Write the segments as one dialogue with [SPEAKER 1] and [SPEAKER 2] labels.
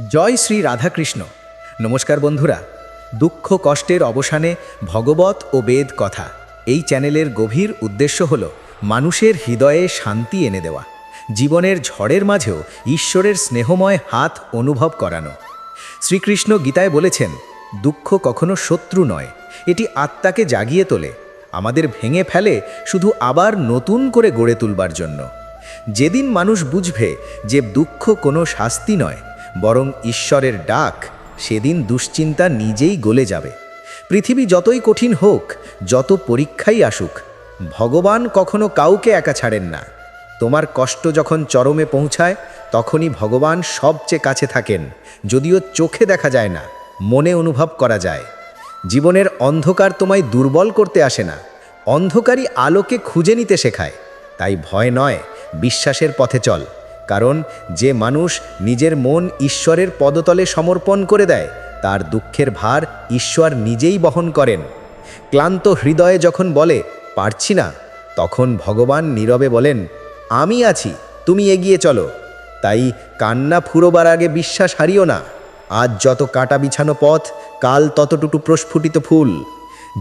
[SPEAKER 1] জয় শ্রী রাধাকৃষ্ণ। নমস্কার বন্ধুরা, দুঃখ কষ্টের অবসানে ভগবত ও বেদ কথা। এই চ্যানেলের গভীর উদ্দেশ্য হল মানুষের হৃদয়ে শান্তি এনে দেওয়া, জীবনের ঝড়ের মাঝেও ঈশ্বরের স্নেহময় হাত অনুভব করানো। শ্রীকৃষ্ণ গীতায় বলেছেন, দুঃখ কখনো শত্রু নয়, এটি আত্মাকে জাগিয়ে তোলে, আমাদের ভেঙে ফেলে শুধু আবার নতুন করে গড়ে তুলবার জন্য। যেদিন মানুষ বুঝবে যে দুঃখ কোনো শাস্তি নয় বরং ঈশ্বরের ডাক সেদিন দুশ্চিন্তা নিজেই গলে যাবে। পৃথিবী যতই কঠিন হোক, যত পরীক্ষাই আসুক, ভগবান কখনো কাউকে একা ছাড়েন না। তোমার কষ্ট যখন চরমে পৌঁছায়, তখনই ভগবান সবচেয়ে কাছে থাকেন, যদিও চোখে দেখা যায় না, মনে অনুভব করা যায়। জীবনের অন্ধকার তোমায় দুর্বল করতে আসে না, অন্ধকারই আলোকে খুঁজে নিতে শেখায়, তাই ভয় নয়, বিশ্বাসের পথে চল। কারণ যে মানুষ নিজের মন ঈশ্বরের পদতলে সমর্পণ করে দেয়, তার দুঃখের ভার ঈশ্বর নিজেই বহন করেন। ক্লান্ত হৃদয়ে যখন বলে, পারছি না, তখন ভগবান নীরবে বলেন, আমি আছি, তুমি এগিয়ে চলো। তাই কান্না ফুরোবার আগে বিশ্বাস হারিও না। আজ যত কাটা বিছানো পথ, কাল ততটুকু প্রস্ফুটিত ফুল।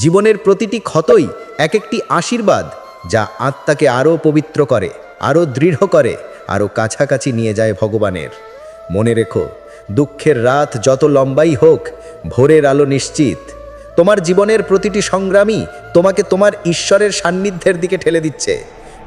[SPEAKER 1] জীবনের প্রতিটি ক্ষতই এক একটি আশীর্বাদ, যা আত্মাকে আরও পবিত্র করে, আরও দৃঢ় করে আরও কাছাকাছি নিয়ে যায় ভগবানের। মনে রেখো, দুঃখের রাত যত লম্বাই হোক, ভোরের আলো নিশ্চিত। তোমার জীবনের প্রতিটি সংগ্রামী তোমাকে তোমার ঈশ্বরের সান্নিধ্যের দিকে ঠেলে দিচ্ছে।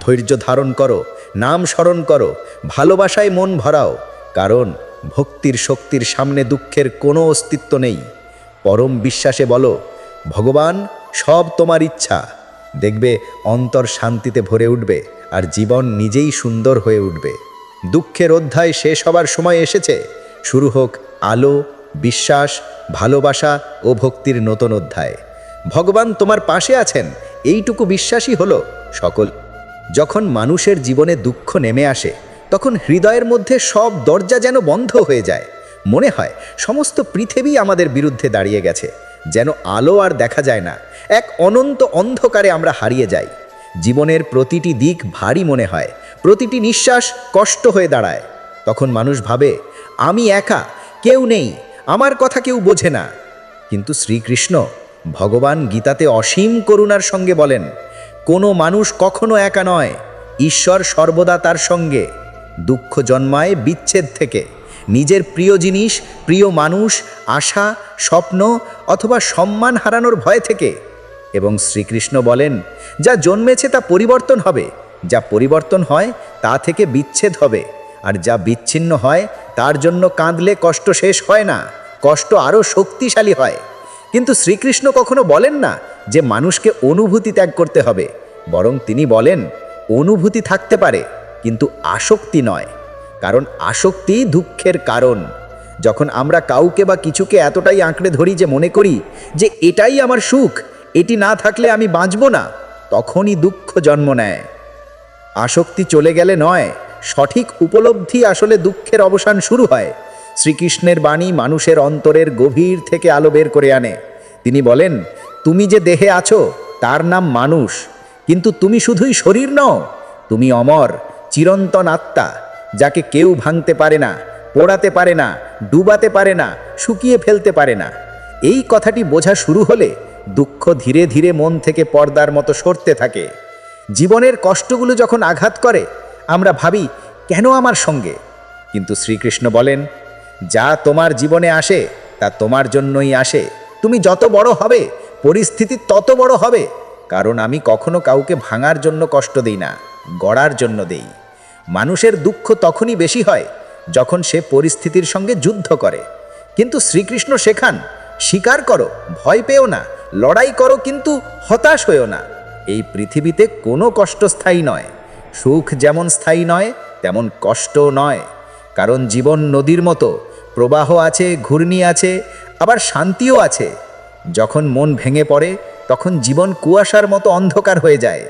[SPEAKER 1] ধৈর্য ধারণ করো, নাম স্মরণ করো, ভালোবাসায় মন ভরাও, কারণ ভক্তির শক্তির সামনে দুঃখের কোনো অস্তিত্ব নেই। পরম বিশ্বাসে বলো, ভগবান, সব তোমার ইচ্ছা। দেখবে অন্তর শান্তিতে ভরে উঠবে। আর জীবন নিজেই সুন্দর হয়ে উঠবে। দুঃখের অধ্যায় শেষ হবার সময় এসেছে। শুরু হোক আলো, বিশ্বাস, ভালোবাসা ও ভক্তির নতুন অধ্যায়। ভগবান তোমার পাশে আছেন, এইটুকু বিশ্বাসই হলো সকল। যখন মানুষের জীবনে দুঃখ নেমে আসে, তখন হৃদয়ের মধ্যে সব দরজা যেন বন্ধ হয়ে যায়। মনে হয় সমস্ত পৃথিবী আমাদের বিরুদ্ধে দাঁড়িয়ে গেছে, যেন আলো আর দেখা যায় না। এক অনন্ত অন্ধকারে আমরা হারিয়ে যাই। জীবনের প্রতিটি দিক ভারী মনে হয়, প্রতিটি নিঃশ্বাস কষ্ট হয়ে দাঁড়ায়। তখন মানুষ ভাবে, আমি একা, কেউ নেই, আমার কথা কেউ বোঝে না। কিন্তু শ্রীকৃষ্ণ ভগবান গীতাতে অসীম করুণার সঙ্গে বলেন, কোনো মানুষ কখনো একা নয়, ঈশ্বর সর্বদা তার সঙ্গে। দুঃখ জন্মায় বিচ্ছেদ থেকে। নিজের প্রিয় জিনিস, প্রিয় মানুষ, আশা, স্বপ্ন অথবা সম্মান হারানোর ভয় থেকে। এবং শ্রীকৃষ্ণ বলেন, যা জন্মেছে তা পরিবর্তন হবে। যা পরিবর্তন হয়, তা থেকে বিচ্ছেদ হবে। আর যা বিচ্ছিন্ন হয়, তার জন্য কাঁদলে কষ্ট শেষ হয় না। কষ্ট আরও শক্তিশালী হয়। কিন্তু শ্রীকৃষ্ণ কখনো বলেন না যে মানুষকে অনুভূতি ত্যাগ করতে হবে। বরং তিনি বলেন, অনুভূতি থাকতে পারে, কিন্তু আসক্তি নয়। কারণ আসক্তি দুঃখের কারণ। যখন আমরা কাউকে বা কিছুকে এতটাই আঁকড়ে ধরি যে মনে করি যে এটাই আমার সুখ এটি না থাকলে আমি বাঁচব না। তখনই দুঃখ জন্ম নেয়। আসক্তি চলে গেলে নয়, সঠিক উপলব্ধি আসলে দুঃখের অবসান শুরু হয়। শ্রীকৃষ্ণের বাণী মানুষের অন্তরের গভীর থেকে আলো বের করে আনে। তিনি বলেন, তুমি যে দেহে আছো, তার নাম মানুষ। কিন্তু তুমি শুধুই শরীর নও, তুমি অমর, চিরন্তন আত্মা, যাকে কেউ ভাঙতে পারে না, পোড়াতে পারে না, ডুবাতে পারে না, শুকিয়ে ফেলতে পারে না। এই কথাটি বোঝা শুরু হলে দুঃখ ধীরে ধীরে মন থেকে পর্দার মতো সরতে থাকে। জীবনের কষ্টগুলো যখন আঘাত করে, আমরা ভাবি, কেন আমার সঙ্গে? কিন্তু শ্রীকৃষ্ণ বলেন, যা তোমার জীবনে আসে, তা তোমার জন্যই আসে। তুমি যত বড় হবে, পরিস্থিতি তত বড় হবে। কারণ আমি কখনো কাউকে ভাঙার জন্য কষ্ট দিই না, গড়ার জন্য দেই। মানুষের দুঃখ তখনই বেশি হয়, যখন সে পরিস্থিতির সঙ্গে যুদ্ধ করে। কিন্তু শ্রীকৃষ্ণ শেখান, স্বীকার করো, ভয় পেও না। লড়াই করো কিন্তু হতাশ হয়েও না। এই পৃথিবীতে কোনো কষ্ট স্থায়ী নয়। সুখ যেমন স্থায়ী নয়, তেমন কষ্টও নয়। কারণ জীবন নদীর মতো, প্রবাহ আছে, ঘূর্ণি আছে, আবার শান্তিও আছে। যখন মন ভেঙে পড়ে, তখন জীবন কুয়াশার মতো অন্ধকার হয়ে যায়।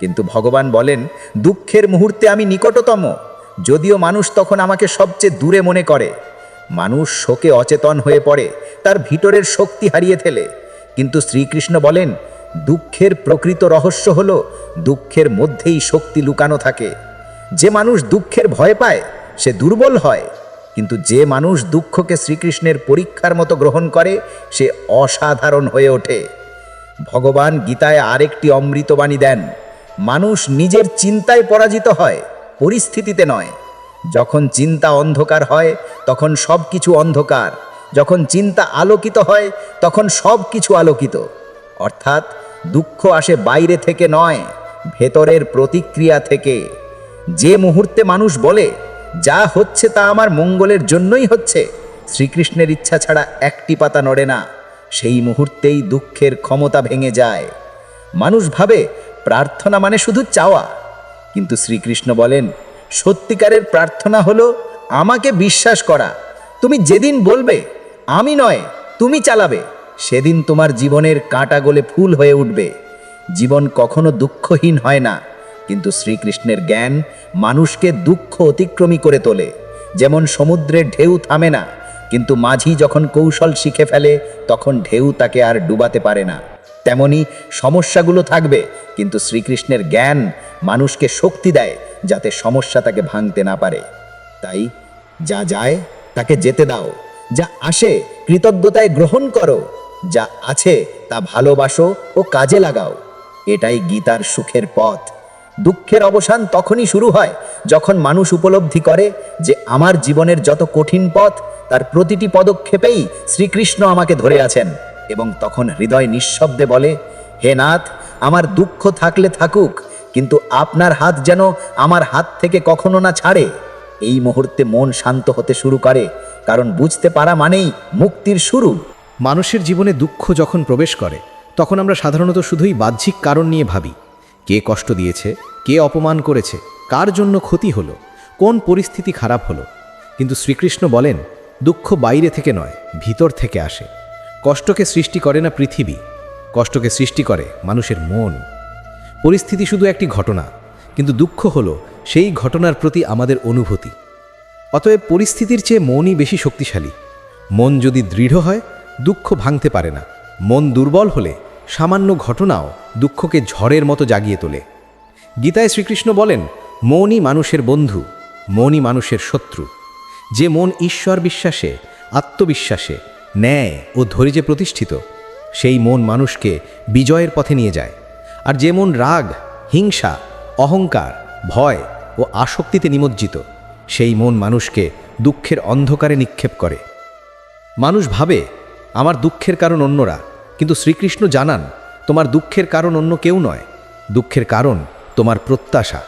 [SPEAKER 1] কিন্তু ভগবান বলেন, দুঃখের মুহূর্তে আমি নিকটতম। যদিও মানুষ তখন আমাকে সবচেয়ে দূরে মনে করে। মানুষ শোকে অচেতন হয়ে পড়ে, তার ভিতরের শক্তি হারিয়ে ফেলে। কিন্তু শ্রীকৃষ্ণ বলেন, দুঃখের প্রকৃত রহস্য হল, দুঃখের মধ্যেই শক্তি লুকানো থাকে। যে মানুষ দুঃখের ভয় পায়, সে দুর্বল হয়। কিন্তু যে মানুষ দুঃখকে শ্রীকৃষ্ণের পরীক্ষার মতো গ্রহণ করে, সে অসাধারণ হয়ে ওঠে। ভগবান গীতায় আরেকটি অমৃতবাণী দেন, মানুষ নিজের চিন্তায় পরাজিত হয়, পরিস্থিতিতে নয়। যখন চিন্তা অন্ধকার হয়, তখন সব কিছু অন্ধকার। যখন চিন্তা আলোকিত হয়, তখন সব কিছু আলোকিত। অর্থাৎ দুঃখ আসে বাইরে থেকে নয়, ভেতরের প্রতিক্রিয়া থেকে। যে মুহূর্তে মানুষ বলে, যা হচ্ছে তা আমার মঙ্গলের জন্যই হচ্ছে শ্রীকৃষ্ণের ইচ্ছা ছাড়া একটি পাতা নড়ে না। সেই মুহূর্তেই দুঃখের ক্ষমতা ভেঙে যায়। মানুষ ভাবে, প্রার্থনা মানে শুধু চাওয়া কিন্তু শ্রীকৃষ্ণ বলেন, সত্যিকারের প্রার্থনা হলো আমাকে বিশ্বাস করা। তুমি যেদিন বলবে আমি নয়, তুমি চালাবে। সেদিন তোমার জীবনের কাঁটা গলে ফুল হয়ে উঠবে। জীবন কখনো দুঃখহীন হয় না, কিন্তু শ্রীকৃষ্ণের জ্ঞান মানুষকে দুঃখ অতিক্রমী করে তোলে। যেমন সমুদ্রের ঢেউ থামে না, কিন্তু মাঝি যখন কৌশল শিখে ফেলে, তখন ঢেউ তাকে আর ডুবাতে পারে না। তেমনি সমস্যাগুলো থাকবে, কিন্তু শ্রীকৃষ্ণের জ্ঞান মানুষকে শক্তি দেয়, যাতে সমস্যা তাকে ভাঙতে না পারে। তাই যা যায়, তাকে যেতে দাও। যা আসে কৃতজ্ঞতায় গ্রহণ করো, যা আছে তা ভালোবাসো ও কাজে লাগাও। এটাই গীতার সুখের পথ। দুঃখের অবসান তখনই শুরু হয় যখন মানুষ উপলব্ধি করে যে আমার জীবনের যত কঠিন পথ, তার প্রতিটি পদক্ষেপেই শ্রীকৃষ্ণ আমাকে ধরে আছেন এবং তখন হৃদয় নিঃশব্দে বলে, হে নাথ, আমার দুঃখ থাকলে থাকুক, কিন্তু আপনার হাত যেন আমার হাত থেকে কখনো না ছাড়ে। এই মুহূর্তে মন শান্ত হতে শুরু করে কারণ বুঝতে পারা মানেই মুক্তির শুরু।
[SPEAKER 2] মানুষের জীবনে দুঃখ যখন প্রবেশ করে, তখন আমরা সাধারণত শুধুই বাহ্যিক কারণ নিয়ে ভাবি। কে কষ্ট দিয়েছে, কে অপমান করেছে, কার জন্য ক্ষতি হলো, কোন পরিস্থিতি খারাপ হলো। কিন্তু শ্রীকৃষ্ণ বলেন, দুঃখ বাইরে থেকে নয়, ভিতর থেকে আসে। কষ্টকে সৃষ্টি করে না পৃথিবী, কষ্টকে সৃষ্টি করে মানুষের মন। পরিস্থিতি শুধু একটি ঘটনা, কিন্তু দুঃখ হলো সেই ঘটনার প্রতি আমাদের অনুভূতি। অতএব পরিস্থিতির চেয়ে মনই বেশি শক্তিশালী। মন যদি দৃঢ় হয়, দুঃখ ভাঙতে পারে না। মন দুর্বল হলে সামান্য ঘটনাও দুঃখকে ঝড়ের মতো জাগিয়ে তোলে। গীতায় শ্রীকৃষ্ণ বলেন, মনই মানুষের বন্ধু, মনই মানুষের শত্রু। যে মন ঈশ্বর বিশ্বাসে, আত্মবিশ্বাসে, ন্যায় ও ধৈর্যে প্রতিষ্ঠিত, সেই মন মানুষকে বিজয়ের পথে নিয়ে যায়। আর যে মন রাগ, হিংসা, অহংকার, ভয় ও আসক্তিতে নিমজ্জিত সেই মন মানুষকে দুঃখের অন্ধকারে নিক্ষেপ করে। মানুষ ভাবে, আমার দুঃখের কারণ অন্যরা। কিন্তু শ্রীকৃষ্ণ জানান, তোমার দুঃখের কারণ অন্য কেউ নয়। দুঃখের কারণ তোমার প্রত্যাশা।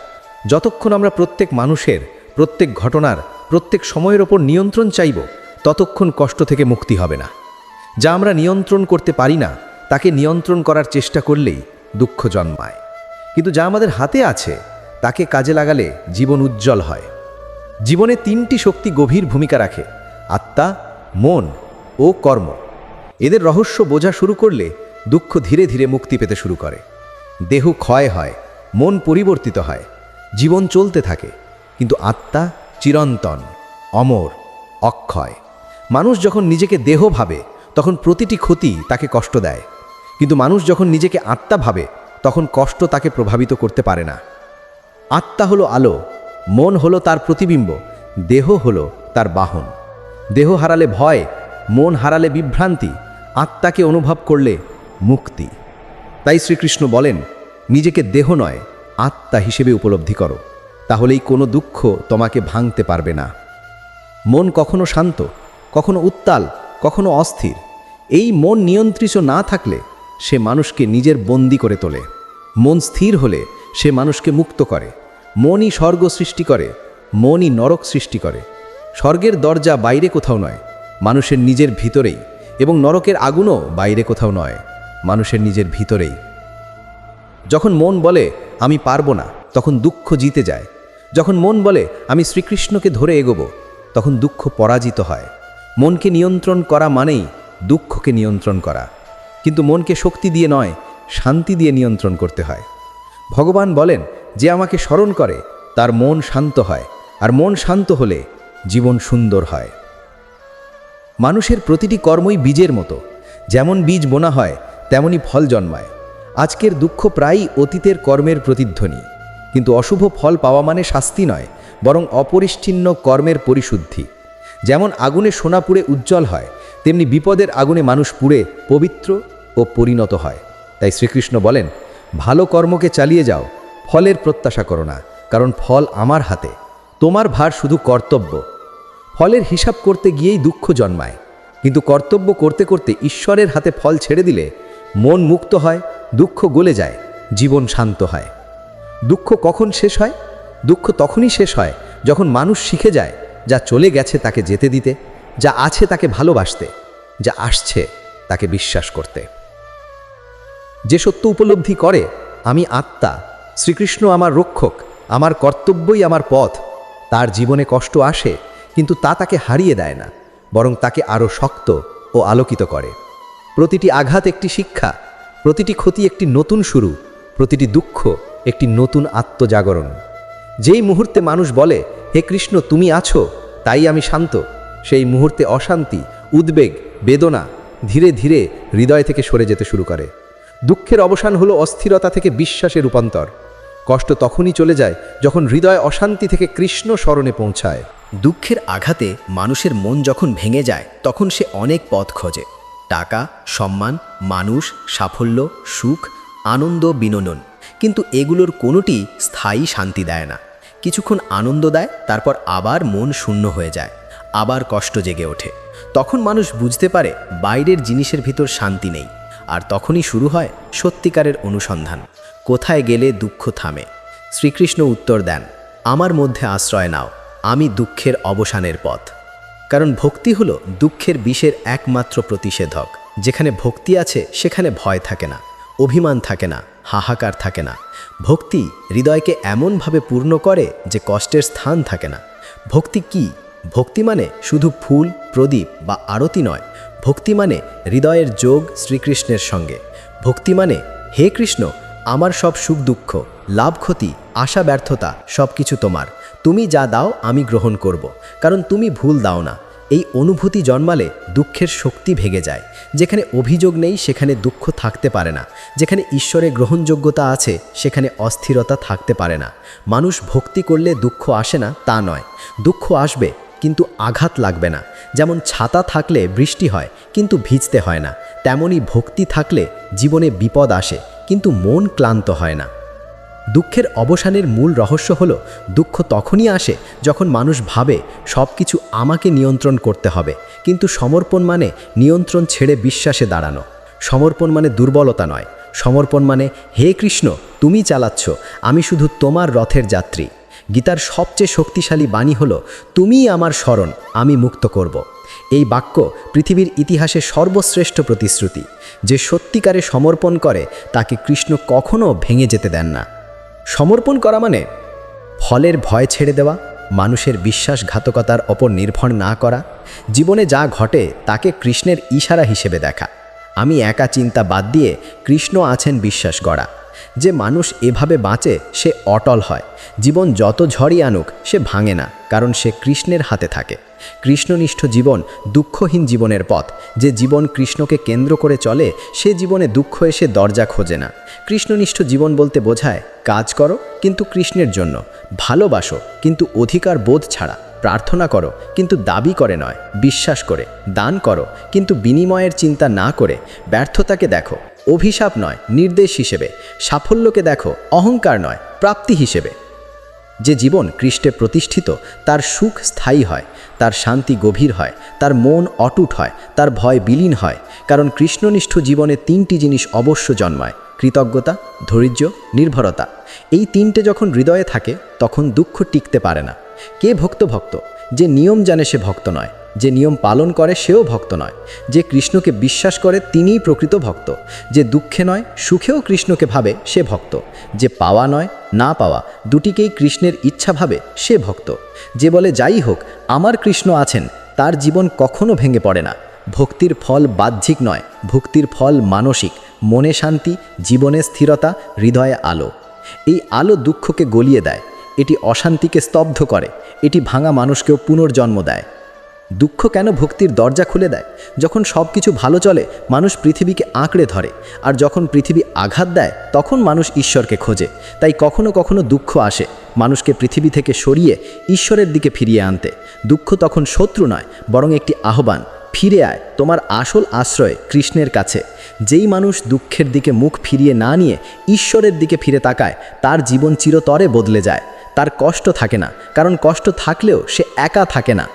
[SPEAKER 2] যতক্ষণ আমরা প্রত্যেক মানুষের, প্রত্যেক ঘটনার, প্রত্যেক সময়ের ওপর নিয়ন্ত্রণ চাইব, ততক্ষণ কষ্ট থেকে মুক্তি হবে না। যা আমরা নিয়ন্ত্রণ করতে পারি না, তাকে নিয়ন্ত্রণ করার চেষ্টা করলেই দুঃখ জন্মায়। কিন্তু যা আমাদের হাতে আছে, তাকে কাজে লাগালে জীবন উজ্জ্বল হয়। জীবনে তিনটি শক্তি গভীর ভূমিকা রাখে, আত্মা, মন ও কর্ম। এদের রহস্য বোঝা শুরু করলে দুঃখ ধীরে ধীরে মুক্তি পেতে শুরু করে। দেহ ক্ষয় হয়, মন পরিবর্তিত হয়, জীবন চলতে থাকে, কিন্তু আত্মা চিরন্তন, অমর, অক্ষয়। মানুষ যখন নিজেকে দেহ ভাবে, তখন প্রতিটি ক্ষতি তাকে কষ্ট দেয়। কিন্তু মানুষ যখন নিজেকে আত্মা ভাবে, তখন কষ্ট তাকে প্রভাবিত করতে পারে না। আত্মা হলো আলো মন হলো তার প্রতিবিম্ব, দেহ হলো তার বাহন। দেহ হারালে ভয়, মন হারালে বিভ্রান্তি, আত্মাকে অনুভব করলে মুক্তি। তাই শ্রীকৃষ্ণ বলেন, নিজেকে দেহ নয়, আত্মা হিসেবে উপলব্ধি করো, তাহলেই কোনো দুঃখ তোমাকে ভাঙতে পারবে না। মন কখনো শান্ত, কখনো উত্তাল, কখনো অস্থির। এই মন নিয়ন্ত্রিত না থাকলে সে মানুষকে নিজের বন্দি করে তোলে। মন স্থির হলে সে মানুষকে মুক্ত করে। মনই স্বর্গ সৃষ্টি করে মনই নরক সৃষ্টি করে। স্বর্গের দরজা বাইরে কোথাও নয়, মানুষের নিজের ভিতরেই, এবং নরকের আগুনও বাইরে কোথাও নয়, মানুষের নিজের ভিতরেই। যখন মন বলে, আমি পারব না, তখন দুঃখ জিতে যায়। যখন মন বলে, আমি শ্রীকৃষ্ণকে ধরে এগোবো, তখন দুঃখ পরাজিত হয়। মনকে নিয়ন্ত্রণ করা মানেই দুঃখকে নিয়ন্ত্রণ করা। কিন্তু মনকে শক্তি দিয়ে নয়, শান্তি দিয়ে নিয়ন্ত্রণ করতে হয়। ভগবান বলেন যে আমাকে স্মরণ করে, তার মন শান্ত হয়, আর মন শান্ত হলে জীবন সুন্দর হয়। মানুষের প্রতিটি কর্মই বীজের মতো। যেমন বীজ বোনা হয়, তেমনি ফল জন্মায়। আজকের দুঃখ প্রায়ই অতীতের কর্মের প্রতিধ্বনি। কিন্তু অশুভ ফল পাওয়া মানে শাস্তি নয়, বরং অপরিচ্ছিন্ন কর্মের পরিশুদ্ধি। যেমন আগুনে সোনা পুড়ে উজ্জ্বল হয়, তেমনি বিপদের আগুনে মানুষ পুড়ে পবিত্র ও পরিণত হয়। তাই শ্রীকৃষ্ণ বলেন, ভালো কর্মকে চালিয়ে যাও ফলের প্রত্যাশা করো না, কারণ ফল আমার হাতে, তোমার ভার শুধু কর্তব্য। ফলের হিসাব করতে গিয়েই দুঃখ জন্মায়, কিন্তু কর্তব্য করতে করতে ঈশ্বরের হাতে ফল ছেড়ে দিলে মন মুক্ত হয়, দুঃখ গলে যায়, জীবন শান্ত হয়। দুঃখ কখন শেষ হয়? দুঃখ তখনই শেষ হয় যখন মানুষ শিখে যায় যা চলে গেছে তাকে যেতে দিতে, যা আছে তাকে ভালোবাসতে, যা আসছে তাকে বিশ্বাস করতে। যে সত্য উপলব্ধি করে, আমি আত্মা শ্রীকৃষ্ণ আমার রক্ষক, আমার কর্তব্যই আমার পথ। তার জীবনে কষ্ট আসে, কিন্তু তা তাকে হারিয়ে দেয় না, বরং তাকে আরও শক্ত ও আলোকিত করে। প্রতিটি আঘাত একটি শিক্ষা, প্রতিটি ক্ষতি একটি নতুন শুরু, প্রতিটি দুঃখ একটি নতুন আত্মজাগরণ। যেই মুহূর্তে মানুষ বলে, হে কৃষ্ণ, তুমি আছো, তাই আমি শান্ত। সেই মুহূর্তে অশান্তি, উদ্বেগ, বেদনা ধীরে ধীরে হৃদয় থেকে সরে যেতে শুরু করে। দুঃখের অবসান হলো অস্থিরতা থেকে বিশ্বাসে রূপান্তর। কষ্ট তখনই চলে যায় যখন হৃদয় অশান্তি থেকে কৃষ্ণ স্মরণে পৌঁছায়।
[SPEAKER 1] দুঃখের আঘাতে মানুষের মন যখন ভেঙে যায়, তখন সে অনেক পথ খোঁজে। টাকা, সম্মান, মানুষ, সাফল্য, সুখ, আনন্দ, বিনোদন। কিন্তু এগুলোর কোনোটি স্থায়ী শান্তি দেয় না। কিছুক্ষণ আনন্দ দেয়, তারপর আবার মন শূন্য হয়ে যায়, আবার কষ্ট জেগে ওঠে। তখন মানুষ বুঝতে পারে বাইরের জিনিসের ভিতর শান্তি নেই। আর তখনই শুরু হয় সত্যিকারের অনুসন্ধান। কোথায় গেলে দুঃখ থামে? শ্রীকৃষ্ণ উত্তর দেন, আমার মধ্যে আশ্রয় নাও, আমি দুঃখের অবসানের পথ। কারণ ভক্তি হলো দুঃখের বিষের একমাত্র প্রতিষেধক। যেখানে ভক্তি আছে, সেখানে ভয় থাকে না, অভিমান থাকে না, হাহাকার থাকে না। ভক্তি হৃদয়কে এমনভাবে পূর্ণ করে যে কষ্টের স্থান থাকে না। ভক্তি কি? ভক্তি মানে শুধু ফুল, প্রদীপ বা আরতি নয়। ভক্তি মানে হৃদয়ের যোগ শ্রীকৃষ্ণের সঙ্গে। ভক্তি মানে হে কৃষ্ণ আমার সব সুখ দুঃখ, লাভ ক্ষতি, আশা ব্যর্থতা সব কিছু তোমার। তুমি যা দাও, আমি গ্রহণ করব। কারণ তুমি ভুল দাও না। এই অনুভূতি জন্মালে দুঃখের শক্তি ভেঙে যায়। যেখানে অভিযোগ নেই, সেখানে দুঃখ থাকতে পারে না। যেখানে ঈশ্বরের গ্রহণযোগ্যতা আছে, সেখানে অস্থিরতা থাকতে পারে না। মানুষ ভক্তি করলে দুঃখ আসে না, তা নয়। দুঃখ আসবে কিন্তু আঘাত লাগবে না। যেমন ছাতা থাকলে বৃষ্টি হয়, কিন্তু ভিজতে হয় না। তেমনই ভক্তি থাকলে জীবনে বিপদ আসে, কিন্তু মন ক্লান্ত হয় না। দুঃখের অবসানের মূল রহস্য হল, দুঃখ তখনই আসে যখন মানুষ ভাবে সব কিছু আমাকে নিয়ন্ত্রণ করতে হবে, কিন্তু সমর্পণ মানে নিয়ন্ত্রণ ছেড়ে বিশ্বাসে দাঁড়ানো। সমর্পণ মানে দুর্বলতা নয়। সমর্পণ মানে হে কৃষ্ণ, তুমি চালাচ্ছ, আমি শুধু তোমার রথের যাত্রী। গীতার সবচেয়ে শক্তিশালী বাণী হল, তুমিই আমার স্মরণ, আমি মুক্ত করব। এই বাক্য পৃথিবীর ইতিহাসে সর্বশ্রেষ্ঠ প্রতিশ্রুতি। যে সত্যিকারে সমর্পণ করে, তাকে কৃষ্ণ কখনো ভেঙে যেতে দেন না। সমর্পণ করা মানে ফলের ভয় ছেড়ে দেওয়া, মানুষের বিশ্বাসঘাতকতার ওপর নির্ভর না করা, জীবনে যা ঘটে, তাকে কৃষ্ণের ইশারা হিসেবে দেখা। আমি একা চিন্তা বাদ দিয়ে কৃষ্ণ আছেন বিশ্বাস গড়া। যে মানুষ এভাবে বাঁচে, সে অটল হয়। জীবন যত ঝড়ই আনুক, সে ভাঙে না, কারণ সে কৃষ্ণের হাতে থাকে। কৃষ্ণনিষ্ঠ জীবন দুঃখহীন জীবনের পথ। যে জীবন কৃষ্ণকে কেন্দ্র করে চলে, সে জীবনে দুঃখ এসে দরজা খোঁজে না। কৃষ্ণনিষ্ঠ জীবন বলতে বোঝায়, কাজ করো, কিন্তু কৃষ্ণের জন্য। ভালোবাসো, কিন্তু অধিকার বোধ ছাড়া। প্রার্থনা করো, কিন্তু দাবি করে নয়। বিশ্বাস করে, দান করো, কিন্তু বিনিময়ের চিন্তা না করে। ব্যর্থতাকে দেখো। অভিশাপ নয়, নির্দেশ হিসেবে। সাফল্যকে দেখো, অহংকার নয়, প্রাপ্তি হিসেবে। যে জীবন কৃষ্টে প্রতিষ্ঠিত, তার সুখ স্থায়ী হয়, তার শান্তি গভীর হয়, তার মন অটুট হয়, তার ভয় বিলীন হয়, কারণ কৃষ্ণনিষ্ঠ জীবনে তিনটি জিনিস অবশ্য জন্মায়, কৃতজ্ঞতা, ধৈর্য, নির্ভরতা। এই তিনটে যখন হৃদয়ে থাকে, তখন দুঃখ টিকতে পারে না। কে ভক্ত ভক্ত যে নিয়ম জানে সে ভক্ত নয়। যে নিয়ম পালন করে সেও ভক্ত নয়। যে কৃষ্ণকে বিশ্বাস করে তিনিই প্রকৃত ভক্ত। যে দুঃখে নয়, সুখেও কৃষ্ণকে ভাবে সে ভক্ত। যে পাওয়া নয়, না পাওয়া, দুটিকেই কৃষ্ণের ইচ্ছা ভাবে সে ভক্ত। যে বলে, যাই হোক, আমার কৃষ্ণ আছেন, তার জীবন কখনো ভেঙে পড়ে না। ভক্তির ফল বাহ্যিক নয়, ভক্তির ফল মানসিক। মনে শান্তি, জীবনে স্থিরতা, হৃদয়ে আলো। এই আলো দুঃখকে গলিয়ে দেয়। এটি অশান্তিকে স্তব্ধ করে। এটি ভাঙা মানুষকেও পুনর্জন্ম দেয়।
[SPEAKER 2] দুঃখ কেন ভক্তির দরজা খুলে দেয়? যখন সব কিছু ভালো চলে, মানুষ পৃথিবীকে আঁকড়ে ধরে। আর যখন পৃথিবী আঘাত দেয়, তখন মানুষ ঈশ্বরকে খোঁজে। তাই কখনো কখনো দুঃখ আসে, মানুষকে পৃথিবী থেকে সরিয়ে ঈশ্বরের দিকে ফিরিয়ে আনতে। দুঃখ তখন শত্রু নয়, বরং একটি আহ্বান, ফিরে আয়, তোমার আসল আশ্রয় কৃষ্ণের কাছে। যেই মানুষ দুঃখের দিকে মুখ ফিরিয়ে না নিয়ে ঈশ্বরের দিকে ফিরে তাকায়, তার জীবন চিরতরে বদলে যায়। তার কষ্ট থাকে না, কারণ কষ্ট থাকলেও সে একা থাকে না।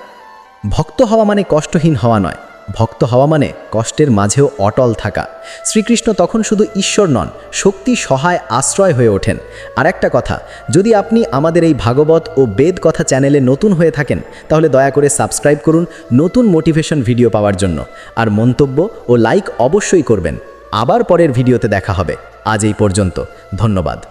[SPEAKER 2] ভক্ত হওয়া মানে কষ্টহীন হওয়া নয়। ভক্ত হওয়া মানে কষ্টের মাঝেও অটল থাকা। শ্রীকৃষ্ণ তখন শুধু ঈশ্বর নন, শক্তি, সহায়, আশ্রয় হয়ে ওঠেন। আর একটা কথা, যদি আপনি আমাদের এই ভাগবত ও বেদ কথা চ্যানেলে নতুন হয়ে থাকেন, তাহলে দয়া করে সাবস্ক্রাইব করুন নতুন মোটিভেশন ভিডিও পাওয়ার জন্য। আর মন্তব্য ও লাইক অবশ্যই করবেন। আবার পরের ভিডিওতে দেখা হবে। আজ এই পর্যন্ত। ধন্যবাদ।